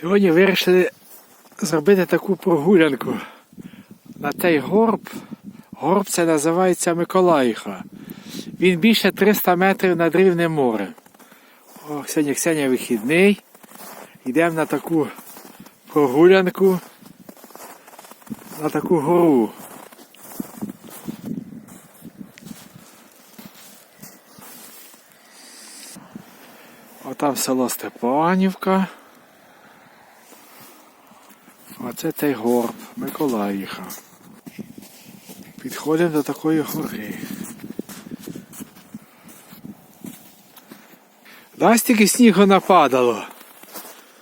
Сьогодні вирішили зробити таку прогулянку на цей горб. Горб це називається Миколаїха. Він більше 300 метрів над рівнем морем. О, сьогодні Ксенія вихідний. Йдемо на таку прогулянку на таку гору. Отам село Степанівка. Оце цей горб, Миколаїха. Підходимо до такої гори. Да, стільки снігу нападало.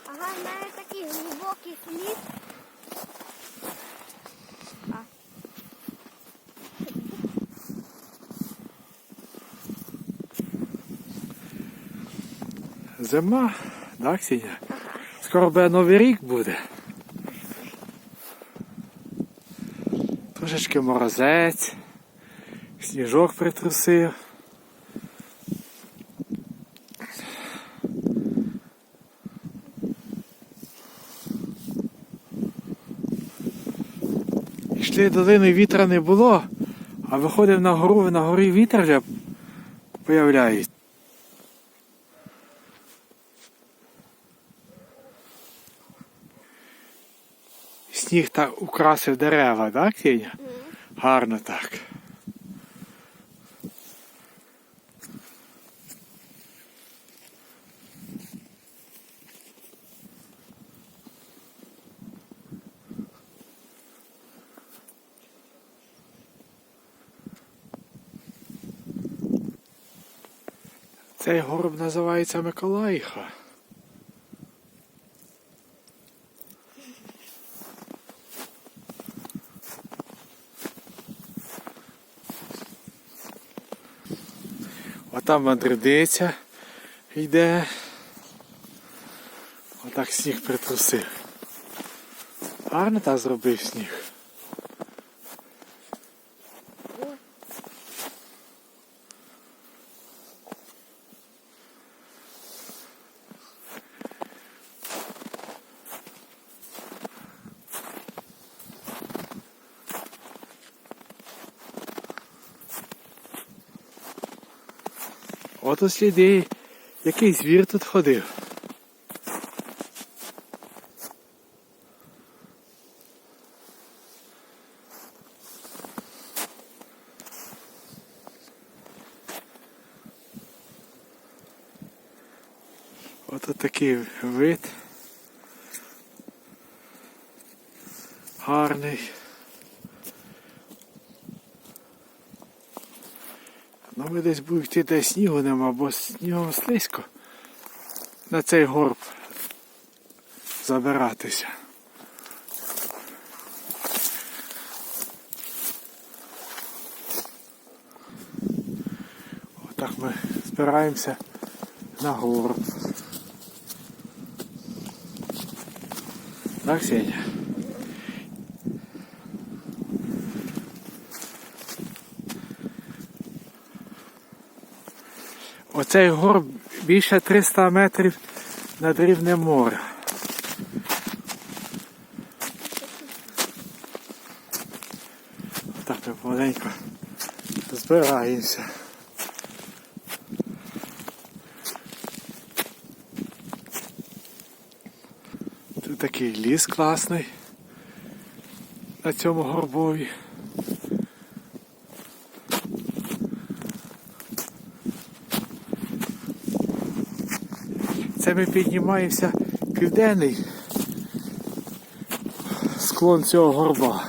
Ага, в мене такий глибокий слід. Зима, да, Ксеня? Скоро буде Новий рік буде. Трошечки морозець, сніжок притрусив. Йшли долини вітра не було, а виходив на гору, на горі вітер вже появляється. Сніг так украсив дерева, так, Ксеня? Гарно так. Цей горб називається Миколаїха. Отам мандридиця йде. Отак сніг притрусив. Гарно так зробив сніг. Ото сліди, який звір тут ходив. Ото такий вид. Гарний. Ну ми десь будемо йти, де снігу нема, бо снігом слизько на цей горб забиратися. Отак ми збираємося на горб. Так, Сеня? Оцей горб більше 300 метрів над рівнем моря. Так ми помаленьку збираємося. Тут такий ліс класний на цьому горбові. Це ми піднімаємося південний склон цього горба.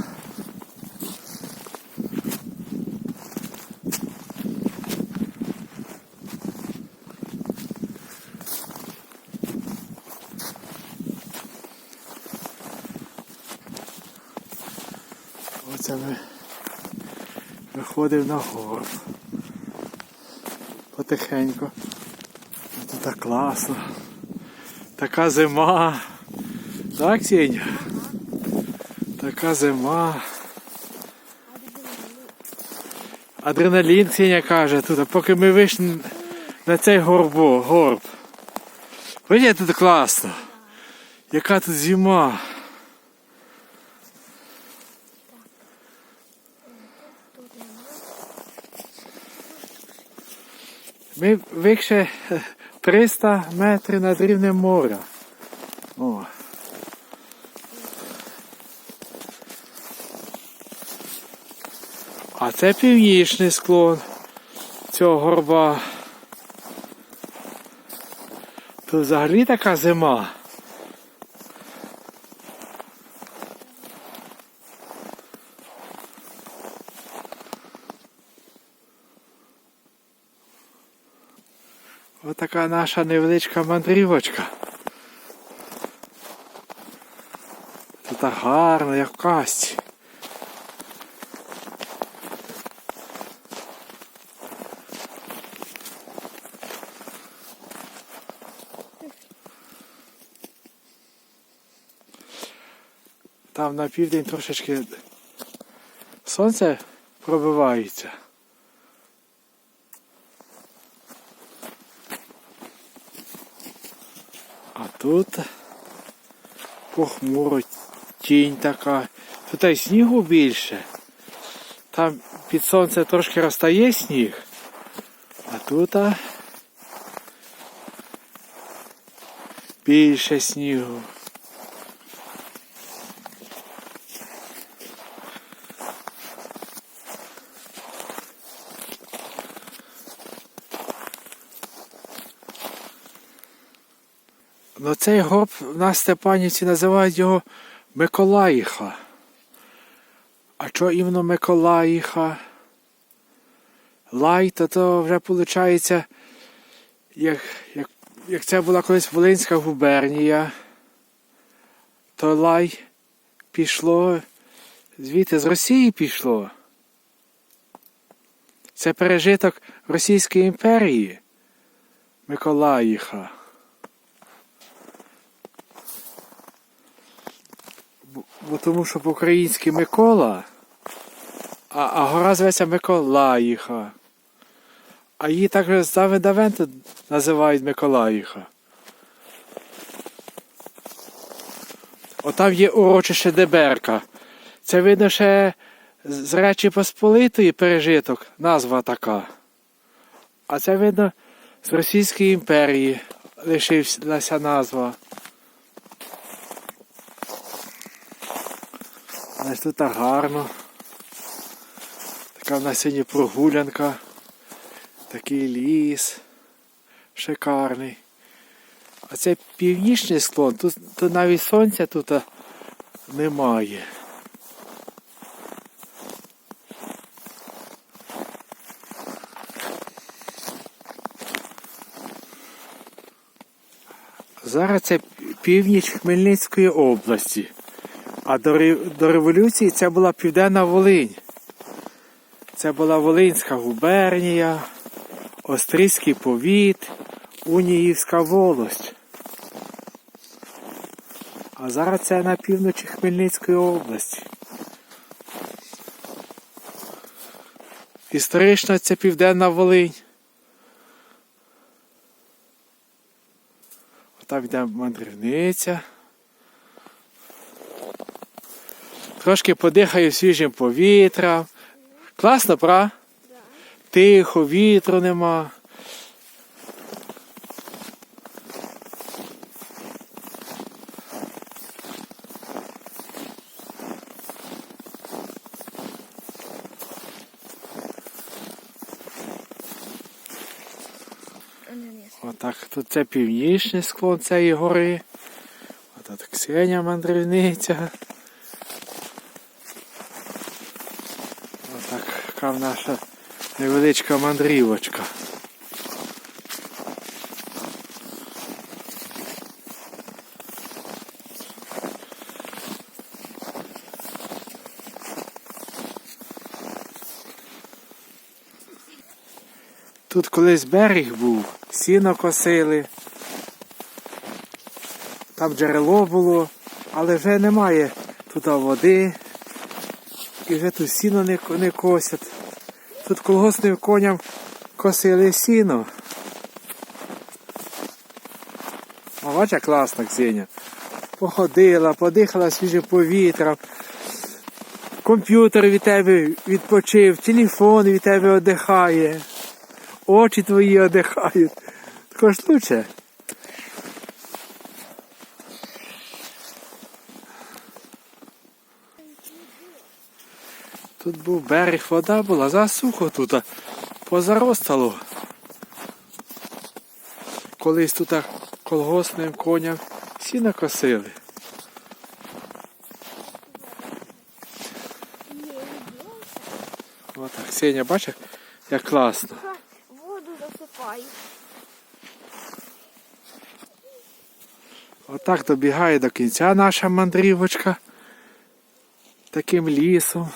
Оце ми виходимо на горб. Потихеньку. Тут так класно. Така зима. Так, Сеня? Така зима. Адреналін Сеня каже тут, поки ми вийшли на цей горбо, горб. Бачите, тут класно. Яка тут зима? Ми е, 300 метрів над рівнем моря. О. А це північний склон цього горба. Тут взагалі така зима. Отака наша невеличка мандрівочка. Тут гарно, як в касті. Там на південь трошечки сонце пробивається. А тут похмуро тінь така. Тут і снігу більше. Там під сонце трошки розтає сніг. А тут більше снігу. Ну цей горб в нас Степанівці називають його Миколаїха. А що іменно Миколаїха? Лай, то то вже виходить, як, як, як це була колись Волинська губернія, то лай пішло, звідти з Росії пішло. Це пережиток Російської імперії. Миколаїха. Бо тому що по-українськи Микола, а, а гора зветься Миколаїха. А її також з давен називають Миколаїха. Отам є урочище Деберка. Це видно ще з Речі Посполитої пережиток, назва така. А це видно з Російської імперії лишилася назва. Ось тут так гарно. Така в нас сьогодні прогулянка. Такий ліс. Шикарний. А це північний склон, тут, тут навіть сонця тут немає. Зараз це північ Хмельницької області. А до, до революції це була Південна Волинь. Це була Волинська губернія, Остризький повіт, Уніївська волость. А зараз це на півночі Хмельницької області. Історично це Південна Волинь. Отам йде мандрівниця. Трошки подихаю свіжим повітрям. Класно, пра? Тихо, вітру нема. Отак, тут це північний склон цієї гори. Отак Ксеня мандрівниця. Отак така наша невеличка мандрівочка. Тут колись берег був, сіно косили. Там джерело було, але вже немає тут води. І вже тут сіно не, не косять. Тут колгоспним коням косили сіно. А бача класна Ксеня. походила, подихала свіжим повітрям. Комп'ютер від тебе відпочив, телефон від тебе одихає, очі твої одихають. Також лучше. Тут був берег, вода була, засухо тут, а позаростало. Колись тут а, колгоспним коням сіно косили. Не йдеться. Отак, Сеня, бачиш, як класно. Воду засипаю. Отак добігає до кінця наша мандрівочка. Таким лісом.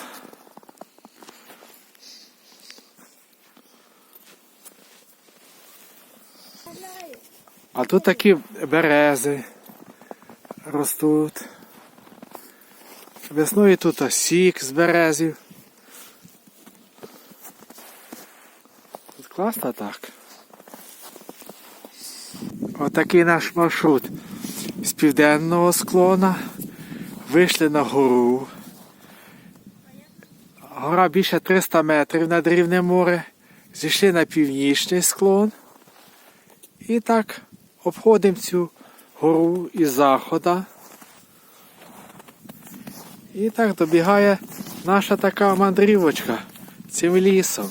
А тут такі берези ростуть. Весною тут осік з березів. Тут класно так. Отакий наш маршрут. З південного склона вийшли на гору. Гора більше 300 метрів над рівнем моря. Зійшли на північний склон. І так обходимо цю гору із заходу. І так добігає наша така мандрівочка цим лісом.